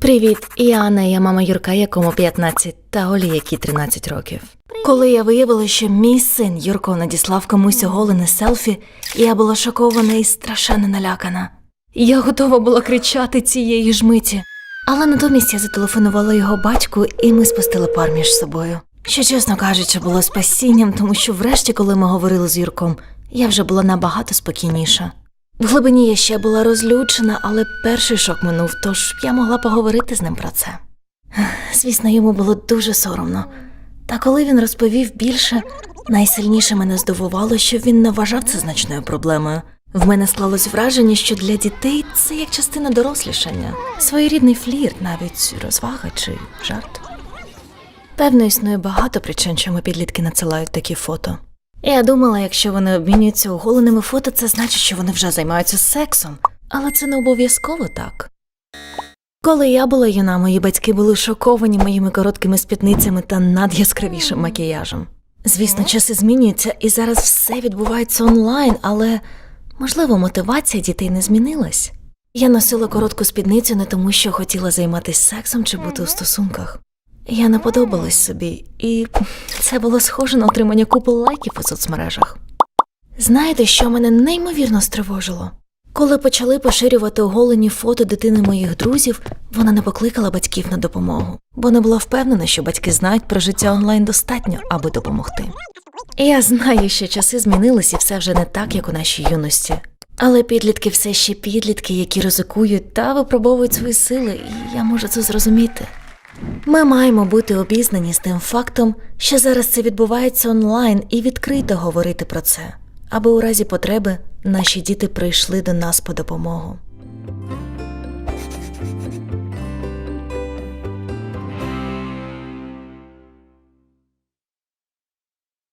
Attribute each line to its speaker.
Speaker 1: Привіт, я Анна, я мама Юрка, якому 15, та Олі, якій 13 років. Коли я виявила, що мій син Юрко надіслав комусь оголене селфі, я була шокована і страшенно налякана. Я готова була кричати цієї ж миті. Але натомість я зателефонувала його батьку, і ми спустили пар між собою. Що, чесно кажучи, було спасінням, тому що врешті, коли ми говорили з Юрком, я вже була набагато спокійніша. В глибині я ще була розлючена, але перший шок минув, тож я могла поговорити з ним про це. Звісно, йому було дуже соромно. Та коли він розповів більше, найсильніше мене здивувало, що він не вважав це значною проблемою. В мене склалось враження, що для дітей це як частина дорослішання, своєрідний флірт, навіть розвага чи жарт. Певно, існує багато причин, чому підлітки надсилають такі фото. Я думала, якщо вони обмінюються оголеними фото, це значить, що вони вже займаються сексом, але це не обов'язково так. Коли я була юна, мої батьки були шоковані моїми короткими спідницями та надяскравішим макіяжем. Звісно, часи змінюються, і зараз все відбувається онлайн, але можливо мотивація дітей не змінилась. Я носила коротку спідницю не тому, що хотіла займатися сексом чи бути у стосунках. Я не подобалась собі, і це було схоже на отримання купи лайків у соцмережах. Знаєте, що мене неймовірно стривожило? Коли почали поширювати оголені фото дитини моїх друзів, вона не покликала батьків на допомогу, бо не була впевнена, що батьки знають про життя онлайн достатньо, аби допомогти. Я знаю, що часи змінились і все вже не так, як у нашій юності. Але підлітки все ще підлітки, які ризикують та випробовують свої сили, і я можу це зрозуміти. Ми маємо бути обізнані з тим фактом, що зараз це відбувається онлайн, і відкрито говорити про це, аби у разі потреби наші діти прийшли до нас по допомогу.